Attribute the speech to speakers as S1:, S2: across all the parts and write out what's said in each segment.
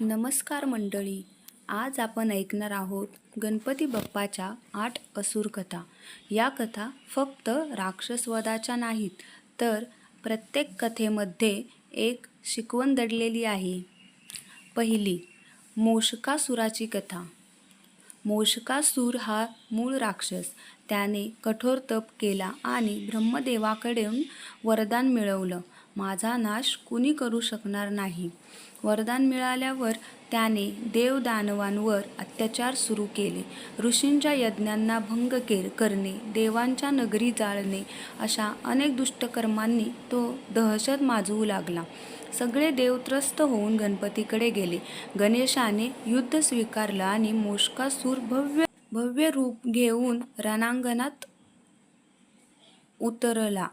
S1: नमस्कार मंडळी आज आपण ऐकणार आहोत गणपती बाप्पाच्या आठ असुर कथा. या कथा फक्त राक्षसवधाच्या नाहीत तर प्रत्येक कथेमध्ये एक शिकवण दडलेली आहे. पहिली मोषकासुराची कथा. मोषकासूर हा मूळ राक्षस. त्याने कठोर तप केला आणि ब्रह्मदेवाकडून वरदान मिळवलं. माझा नाश कुणी करू शकणार नाही. वरदान मिळाल्यावर त्याने देवदानवांवर अत्याचार सुरू केले. ऋषींच्या यज्ञांना भंग के करणे देवांच्या नगरी जाळणे अशा अनेक दुष्टकर्मांनी तो दहशत माजवू लागला. सगळे देव त्रस्त होऊन गणपतीकडे गेले. गणेशाने युद्ध स्वीकारलं आणि मोष्कासूर भव्य भव्य रूप घेऊन रणांगणात उतरला.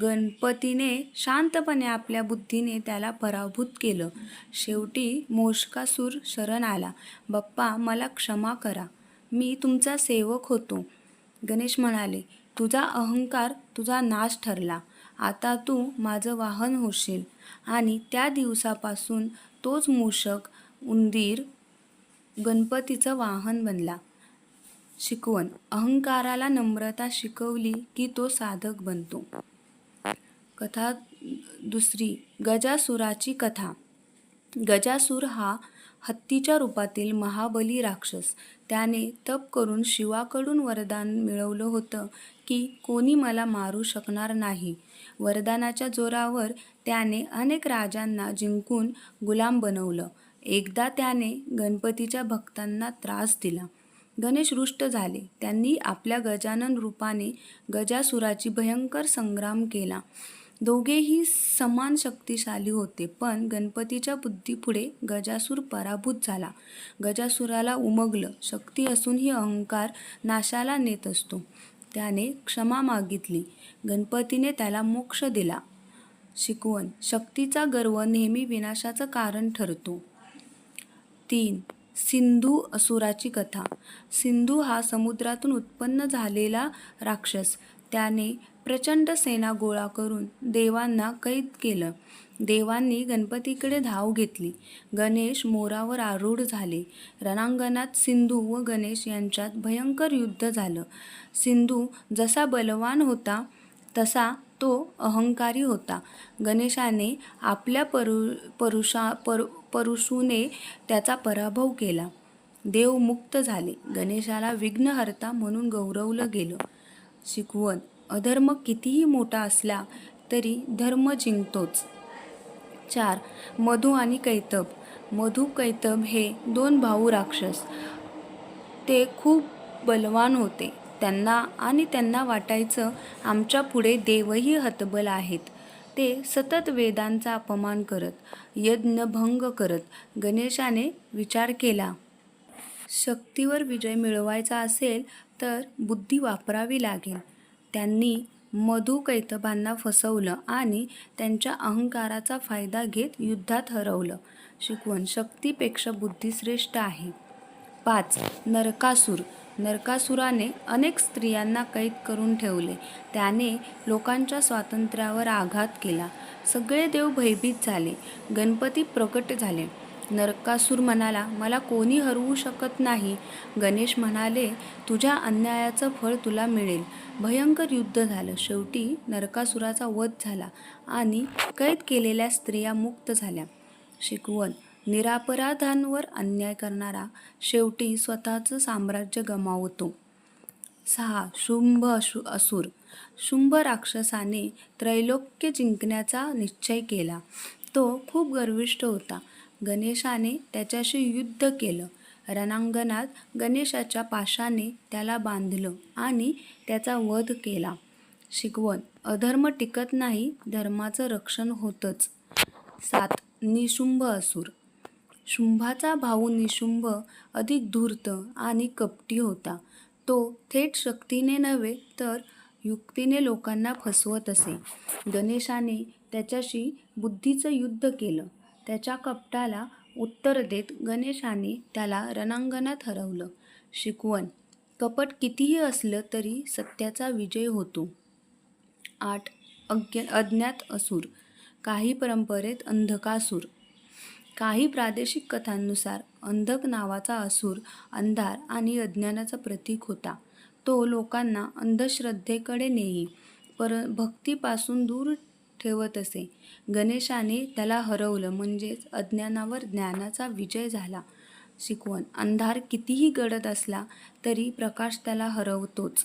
S1: गणपतीने शांतपणे आपल्या बुद्धीने त्याला पराभूत केलं. शेवटी मोषकासूर शरण आला. बाप्पा मला क्षमा करा. मी तुमचा सेवक होतो. गणेश म्हणाले तुझा अहंकार तुझा नाश ठरला. आता तू माझं वाहन होशील. आणि त्या दिवसापासून तोच मूषक उंदीर गणपतीचं वाहन बनला. शिकवण. अहंकाराला नम्रता शिकवली की तो साधक बनतो. कथा दुसरी गजासुराची कथा. गजासूर हा हत्तीच्या रूपातील महाबली राक्षस. त्याने तप करून शिवाकडून वरदान मिळवलं होतं की कोणी मला मारू शकणार नाही. वरदानाच्या जोरावर त्याने अनेक राजांना जिंकून गुलाम बनवलं. एकदा त्याने गणपतीच्या भक्तांना त्रास दिला. गणेश रुष्ट झाले. त्यांनी आपल्या गजानन रूपाने गजासुराची भयंकर संग्राम केला. दोघेही समान शक्तिशाली होते पण गणपतीच्या बुद्धीपुढे गजासूर पराभूत झाला. गजासुराला उमगलं. शक्ती असूनही अहंकार नाशाला नेत असतो. त्याने क्षमा मागितली. गणपतीने त्याला मोक्ष दिला. शिकवण. शक्तीचा गर्व नेहमी विनाशाचं कारण ठरतो. तीन. सिंधू असुराची कथा. सिंधू हा समुद्रातून उत्पन्न झालेला राक्षस. त्याने प्रचंड सेना गोळा करून देवांना कैद केलं. देवांनी गणपतीकडे धाव घेतली. गणेश मोरावर आरूढ झाले. रणांगणात सिंधू व गणेश यांच्यात भयंकर युद्ध झालं. सिंधू जसा बलवान होता तसा तो अहंकारी होता. गणेशाने आपल्या परु परुषा पर परुषूने त्याचा पराभव केला. देव मुक्त झाले. गणेशाला विघ्नहर्ता म्हणून गौरवलं गेलं. शिकवण. अधर्म कितीही मोठा असला तरी धर्म जिंकतोच. चार. मधू आणि कैतब. मधू कैतब हे दोन भाऊ राक्षस. ते खूप बलवान होते. त्यांना आणि त्यांना वाटायचं आमच्या पुढे देवही हतबल आहेत. ते सतत वेदांचा अपमान करत यज्ञ भंग करत गणेशाने विचार केला. शक्तीवर विजय मिळवायचा असेल तर बुद्धी वापरावी लागेल. त्यांनी मधु कैतबांना फसवलं आणि त्यांच्या अहंकाराचा फायदा घेत युद्धात हरवलं. शिकवण शक्तीपेक्षा बुद्धी श्रेष्ठ आहे. पाच. नरकासूर. नरकासुराने अनेक स्त्रियांना कैद करून ठेवले. त्याने लोकांच्या स्वातंत्र्यावर आघात केला. सगळे देव भयभीत झाले. गणपती प्रकट झाले. नरकासूर म्हणाला मला कोणी हरवू शकत नाही. गणेश म्हणाले तुझ्या अन्यायाचं फळ तुला मिळेल. भयंकर युद्ध झालं. शेवटी नरकासुराचा वध झाला आणि कैद केलेल्या स्त्रिया मुक्त झाल्या. शिकवण निरापराधांवर अन्याय करणारा शेवटी स्वतःचं साम्राज्य गमावतो. सहा शुंभ अशु असुर. शुंभ राक्षसाने त्रैलोक्य जिंकण्याचा निश्चय केला. तो खूप गर्विष्ठ होता. गणेशाने त्याच्याशी युद्ध केलं. रणांगणात गणेशाच्या पाशाने त्याला बांधलं आणि त्याचा वध केला. शिकवण अधर्म टिकत नाही धर्माचं रक्षण होतंच. सात निशुंभ असुर. शुंभाचा भाऊ निशुंभ अधिक धूर्त आणि कपटी होता. तो थेट शक्तीने नव्हे तर युक्तीने लोकांना फसवत असे. गणेशाने त्याच्याशी बुद्धीचं युद्ध केलं. त्याच्या कपटाला उत्तर देत गणेशाने त्याला रणांगणात हरवलं. शिकवण. कपट कितीही असलं तरी सत्याचा विजय होतो. आठ. अज्ञ अज्ञात असुर. काही परंपरेत अंधकासूर. काही प्रादेशिक कथांनुसार अंधक नावाचा असुर अंधार आणि अज्ञानाचा प्रतीक होता. तो लोकांना अंधश्रद्धेकडे नेई पर भक्तीपासून दूर ठेवत असे. गणेशाने त्याला हरवलं म्हणजेच अज्ञानावर ज्ञानाचा विजय झाला. शिकवण अंधार कितीही गडद असला तरी प्रकाश त्याला हरवतोच.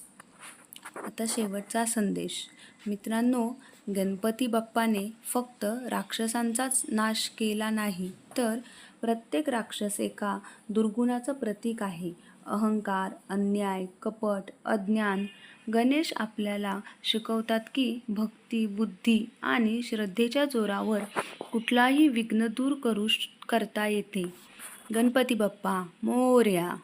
S1: आता शेवटचा संदेश. मित्रांनो गणपती बाप्पाने फक्त राक्षसांचाच नाश केला नाही तर प्रत्येक राक्षस एका दुर्गुणाचं प्रतीक आहे. अहंकार अन्याय कपट अज्ञान गणेश आपल्याला शिकवतात की भक्ती बुद्धी आणि श्रद्धेच्या जोरावर कुठलाही विघ्न दूर करू श- करता येते. गणपती बाप्पा मोर्या.